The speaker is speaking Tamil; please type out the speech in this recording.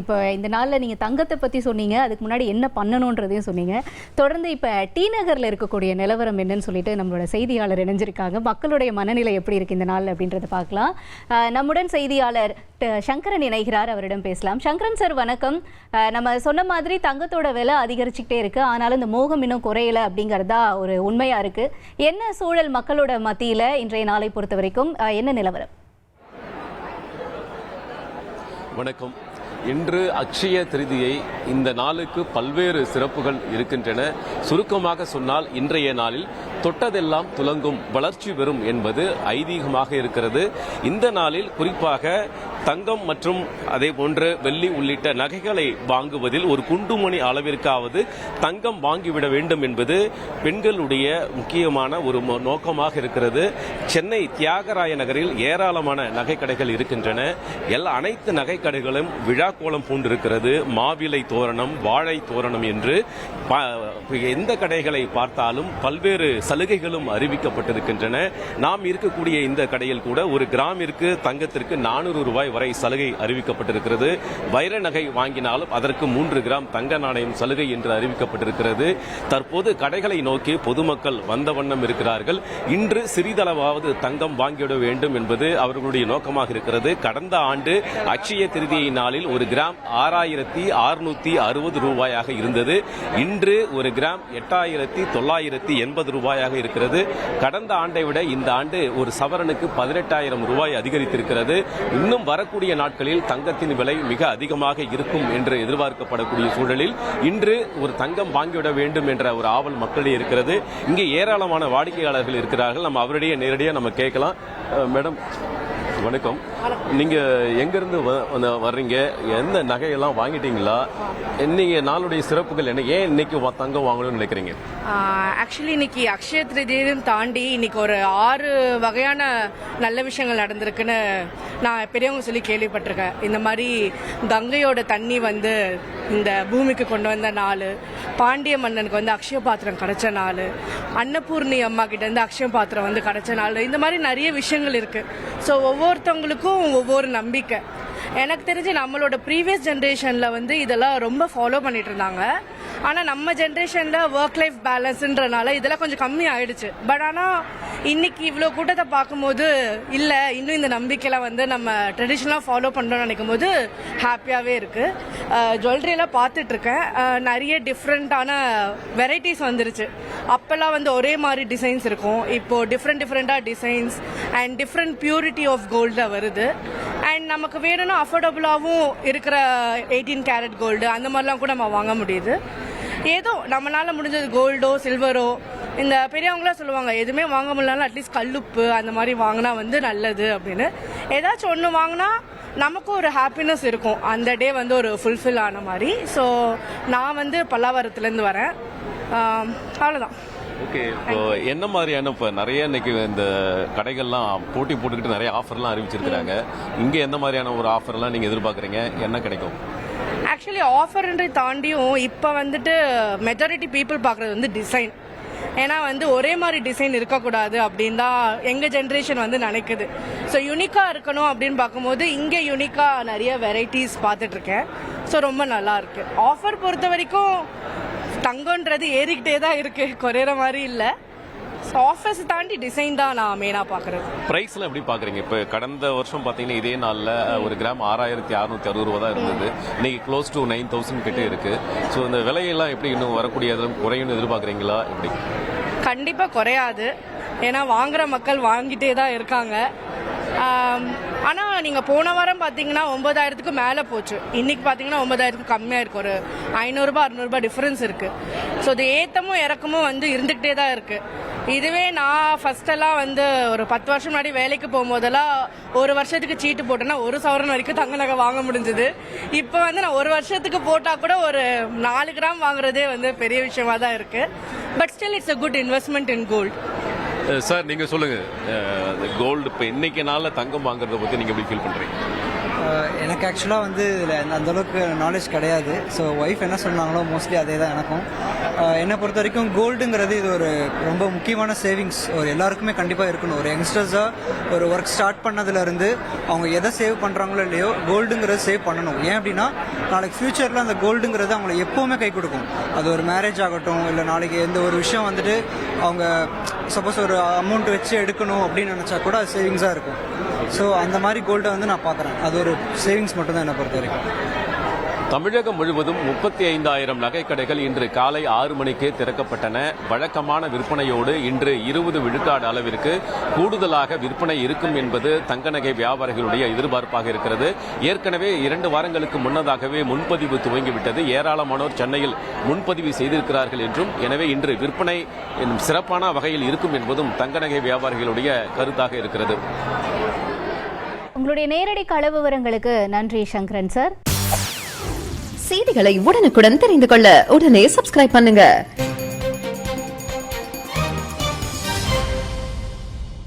இப்போ இந்த நாளில் நீங்கள் தங்கத்தை பற்றி சொன்னீங்க அதுக்கு முன்னாடி என்ன பண்ணணுன்றதையும் சொன்னீங்க. தொடர்ந்து இப்போ டி நகரில் இருக்கக்கூடிய நிலவரம் என்னன்னு சொல்லிட்டு நம்மளோட செய்தியாளர் இணைஞ்சிருக்காங்க. மக்களுடைய மனநிலை எப்படி இருக்கு இந்த நாள் அப்படின்றத பார்க்கலாம். நம்முடன் செய்தியாளர் சங்கரன் இணைகிறார் அவரிடம் பேசலாம். சங்கரன் சார் வணக்கம். அஹ் நம்ம சொன்ன மாதிரி தங்கத்தோட விலை அதிகரிச்சுக்கிட்டே இருக்கு. ஆனாலும் இந்த மோகம் இன்னும் குறையல அப்படிங்கிறதா ஒரு உண்மையா இருக்கு. என்ன சூழல் மக்களோட மத்தியில் இன்றைய நாளை பொறுத்த வரைக்கும்? என்ன நிலவரம்? வணக்கம். இன்று அக்ஷய திருதியை இந்த நாளுக்கு பல்வேறு சிறப்புகள் இருக்கின்றன. சுருக்கமாக சொன்னால் இன்றைய நாளில் தொட்டதெல்லாம் துலங்கும் வளர்ச்சி பெறும் என்பது ஐதீகமாக இருக்கிறது. இந்த நாளில் குறிப்பாக தங்கம் மற்றும் அதே போன்று வெள்ளி உள்ளிட்ட நகைகளை வாங்குவதில் ஒரு குண்டுமணி அளவிற்காவது தங்கம் வாங்கிவிட வேண்டும் என்பது பெண்களுடைய முக்கியமான ஒரு மோ- நோக்கமாக இருக்கிறது. சென்னை தியாகராய நகரில் ஏராளமான நகைக்கடைகள் இருக்கின்றன. எல்லா அனைத்து நகைக்கடைகளும் விழா கோலம் பூண்டிருக்கிறது. மாவிலை தோரணம் வாழை தோரணம் என்று எந்த கடைகளை பார்த்தாலும் பல்வேறு சலுகைகளும் அறிவிக்கப்பட்டிருக்கின்றன. நாம் இருக்கக்கூடிய இந்த கடையில் கூட ஒரு கிராமிற்கு தங்கத்திற்கு நானூறு ரூபாய் வரை சலுகை அறிவிக்கப்பட்டிருக்கிறது. வைர நகை வாங்கினாலும் அதற்கு மூன்று கிராம் தங்க நாணயம் சலுகை என்று அறிவிக்கப்பட்டிருக்கிறது. தற்போது கடைகளை நோக்கி பொதுமக்கள் வந்த வண்ணம் இருக்கிறார்கள். இன்று சிறிதளவாவது தங்கம் வாங்கிவிட வேண்டும் என்பது அவர்களுடைய நோக்கமாக இருக்கிறது. கடந்த ஆண்டு அட்சய திருதியை நாளில் ஒரு கிராம் ஆறாயிரத்தி அறுநூத்தி அறுபது ரூபாயாக இருந்தது. இன்று ஒரு கிராம் எட்டாயிரத்தி தொள்ளாயிரத்தி எண்பது ரூபாய் ரூபாயாக இருக்கிறது. கடந்த ஆண்டை விட இந்த ஆண்டு ஒரு சவரனுக்கு பதினெட்டாயிரம் ரூபாய் அதிகரித்திருக்கிறது. இன்னும் வரக்கூடிய நாட்களில் தங்கத்தின் விலை மிக அதிகமாக இருக்கும் என்று எதிர்பார்க்கப்படக்கூடிய சூழலில் இன்று ஒரு தங்கம் வாங்கிவிட வேண்டும் என்ற ஒரு ஆவல் மக்களிடையே இருக்கிறது. இங்கே ஏராளமான வாடிக்கையாளர்கள் இருக்கிறார்கள். நம்ம அவரிடையே நேரடியாக நம்ம கேட்கலாம். மேடம் வணக்கம். நீங்க எங்க இருந்து வ- வந்து வர்றீங்க? எந்த நகையெல்லாம் வாங்கிட்டீங்களா? நீங்க நாளுடைய சிறப்புகள் என்ன? ஏன் இன்னைக்கு தங்கம் வாங்கணும்னு நினைக்கிறீங்க? ஆக்சுவலி இன்னைக்கு அக்ஷய திருதியும் தாண்டி இன்னைக்கு ஒரு ஆறு வகையான நல்ல விஷயங்கள் நடந்திருக்குன்னு நான் பெரியவங்க சொல்லி கேள்விப்பட்டிருக்கேன். இந்த மாதிரி கங்கையோட தண்ணி வந்து இந்த பூமிக்கு கொண்டு வந்த நாள் பாண்டிய மன்னனுக்கு வந்து அக்ஷய பாத்திரம் கிடைச்ச நாள் அன்னபூர்ணி அம்மா கிட்ட இருந்து அக்ஷய பாத்திரம் வந்து கிடைச்ச நாள் இந்த மாதிரி நிறைய விஷயங்கள் இருக்கு. ஸோ ஒவ்வொருத்தவங்களுக்கும் ஒவ்வொரு நம்பிக்கை. எனக்கு தெரிஞ்சு நம்மளோட ப்ரீவியஸ் ஜென்ரேஷனில் வந்து இதெல்லாம் ரொம்ப ஃபாலோ பண்ணிட்டு இருந்தாங்க. ஆனால் நம்ம ஜென்ரேஷனில் ஒர்க் லைஃப் பேலன்ஸுன்றனால இதெல்லாம் கொஞ்சம் கம்மி ஆயிடுச்சு. பட் ஆனால் இன்னைக்கு இவ்வளோ கூட்டத்தை பார்க்கும்போது இல்லை இன்னும் இந்த நம்பிக்கையெல்லாம் வந்து நம்ம ட்ரெடிஷ்னலாக ஃபாலோ பண்ணுறோம்னு நினைக்கும் போது ஹாப்பியாகவே இருக்குது ஜுவல்லரியெல்லாம் பார்த்துட்ருக்கேன். நிறைய டிஃப்ரெண்ட்டான வெரைட்டிஸ் வந்துருச்சு. அப்போல்லாம் வந்து ஒரே மாதிரி டிசைன்ஸ் இருக்கும். இப்போ டிஃப்ரெண்ட் டிஃப்ரெண்ட்டாக designs and different purity of கோல்டில் வருது. அண்ட் நமக்கு வேணும்னா அஃபோர்டபுளாகவும் இருக்கிற எயிட்டீன் கேரட் கோல்டு அந்த மாதிரிலாம் கூட நம்ம வாங்க முடியுது. ஏதோ நம்மளால முடிஞ்சது கோல்டோ சில்வரோ இந்த பெரியவங்களாம் சொல்லுவாங்க எதுவுமே வாங்க முடியலனாலும் அட்லீஸ்ட் கல்லுப்பு அந்த மாதிரி வாங்கினா வந்து நல்லது அப்படின்னு. ஏதாச்சும் ஒன்று வாங்கினா நமக்கும் ஒரு ஹாப்பினஸ் இருக்கும். அந்த டே வந்து ஒரு ஃபுல்ஃபில் ஆன மாதிரி. ஸோ நான் வந்து பல்லாவரத்துலேருந்து வரேன். ஆம், அவ்வளவுதான். ஓகே இப்போ என்ன மாதிரியான இப்போ நிறைய இன்னைக்கு இந்த கடைகள்லாம் போட்டி போட்டுக்கிட்டு நிறைய ஆஃபர்லாம் அறிவிச்சிருக்கிறாங்க. இங்க எந்த மாதிரியான ஒரு ஆஃபர்லாம் நீங்க எதிர்பார்க்குறீங்க? என்ன கிடைக்கும்? ஆக்சுவலி ஆஃபர்ன்றை தாண்டியும் இப்போ வந்துட்டு மெஜாரிட்டி பீப்புள் பார்க்குறது வந்து டிசைன் ஏன்னா வந்து ஒரே மாதிரி டிசைன் இருக்கக்கூடாது அப்படின்னு தான் எங்கள் ஜென்ரேஷன் வந்து நினைக்குது. ஸோ யூனிக்காக இருக்கணும் அப்படின்னு பார்க்கும்போது இங்கே யூனிக்காக நிறைய வெரைட்டிஸ் பார்த்துட்ருக்கேன். ஸோ ரொம்ப நல்லா இருக்கு ஆஃபர் பொறுத்த வரைக்கும் தங்கன்றது ஏறிக்கிட்டே தான் இருக்குது குறையிற மாதிரி இல்லை. ஆஃபர்ஸ் தாண்டி டிசைன் தான் நான் மெயினாக பார்க்குறது. பிரைஸ்லாம் எப்படி பாக்குறீங்க இப்போ கடந்த வருஷம் பாத்தீங்கன்னா இதே நாள்ல ஒரு கிராம் ஆறாயிரத்தி அறுநூத்தி அறுபது ரூபா தான் இருந்தது. இன்னைக்கு க்ளோஸ் டு நைன் தௌசண்ட் கிட்ட இருக்கு. ஸோ இந்த விலையெல்லாம் எப்படி இன்னும் வரக்கூடிய குறையும்னு எதிர்பார்க்குறீங்களா? எப்படி? கண்டிப்பா குறையாது. ஏன்னா வாங்குற மக்கள் வாங்கிட்டே தான் இருக்காங்க. ஆம், ஆனா நீங்க போன வாரம் பாத்தீங்கன்னா ஒன்பதாயிரத்துக்கு மேல போச்சு. இன்னைக்கு பாத்தீங்கன்னா ஒன்பதாயிரத்துக்கு கம்மியா இருக்கு ஒரு ஐநூறுபா அறுநூறுபா டிஃபரன்ஸ் இருக்கு. ஸோ இது ஏத்தமும் இறக்கமும் வந்து இருந்துகிட்டே தான் இருக்கு. இதுவே நான் ஃபஸ்ட்டெல்லாம் வந்து ஒரு பத்து வருஷம் முன்னாடி வேலைக்கு போகும்போதெல்லாம் ஒரு வருஷத்துக்கு சீட்டு போட்டேன்னா ஒரு சவரன் வரைக்கும் தங்க நகை வாங்க முடிஞ்சது. இப்போ வந்து நான் ஒரு வருஷத்துக்கு போட்டால் கூட ஒரு நாலு கிராம் வாங்குறதே வந்து பெரிய விஷயமா தான் இருக்கு. But still it's a good investment in gold sir நீங்கள் சொல்லுங்கள் கோல்டு இப்போ இன்னைக்கு நாளில் தங்கம் வாங்குறத பற்றி நீங்கள் எப்படி ஃபீல் பண்ணுறீங்க எனக்கு ஆக்சுவலாக வந்து இதில் அந்த அளவுக்கு நாலேஜ் கிடையாது. ஸோ ஒய்ஃப் என்ன சொன்னாங்களோ மோஸ்ட்லி அதே தான் எனக்கும் என்னை பொறுத்த வரைக்கும் கோல்டுங்கிறது இது ஒரு ரொம்ப முக்கியமான சேவிங்ஸ் ஒரு எல்லாருக்குமே கண்டிப்பாக இருக்கணும். ஒரு யங்ஸ்டர்ஸாக ஒரு ஒர்க் ஸ்டார்ட் பண்ணதுலேருந்து அவங்க எதை சேவ் பண்ணுறாங்களோ இல்லையோ கோல்டுங்கிறது சேவ் பண்ணணும். ஏன் அப்படின்னா நாளைக்கு ஃப்யூச்சரில் அந்த கோல்டுங்கிறது அவங்களை எப்போவுமே கை கொடுக்கும். அது ஒரு மேரேஜ் ஆகட்டும் இல்லை நாளைக்கு எந்த ஒரு விஷயம் வந்துட்டு அவங்க சப்போஸ் ஒரு அமௌண்ட் வச்சு எடுக்கணும் அப்படின்னு நினச்சா கூட அது சேவிங்ஸாக இருக்கும். ஸோ அந்த மாதிரி கோல்டை வந்து நான் பார்க்குறேன் அது ஒரு சேவிங்ஸ் மட்டும்தான் என்ன என்னை பொறுத்த வரைக்கும்? தமிழகம் முழுவதும் முப்பத்தி ஐந்தாயிரம் நகைக்கடைகள் இன்று காலை ஆறு மணிக்கே திறக்கப்பட்டன. வழக்கமான விற்பனையோடு இன்று இருபது விழுக்காடு அளவிற்கு கூடுதலாக விற்பனை இருக்கும் என்பது தங்க நகை வியாபாரிகளுடைய எதிர்பார்ப்பாக இருக்கிறது. ஏற்கனவே இரண்டு வாரங்களுக்கு முன்னதாகவே முன்பதிவு துவங்கிவிட்டது. ஏராளமானோர் சென்னையில் முன்பதிவு செய்திருக்கிறார்கள் என்றும் எனவே இன்று விற்பனை சிறப்பான வகையில் இருக்கும் என்பதும் தங்க நகை வியாபாரிகளுடைய கருத்தாக இருக்கிறது. உங்களுடைய நேரடி கள விவரங்களுக்கு நன்றி சங்கரன் சார். செய்திகளை உடனுக்குடன் தெரிந்து கொள்ள உடனே சப்ஸ்கிரைப் பண்ணுங்க.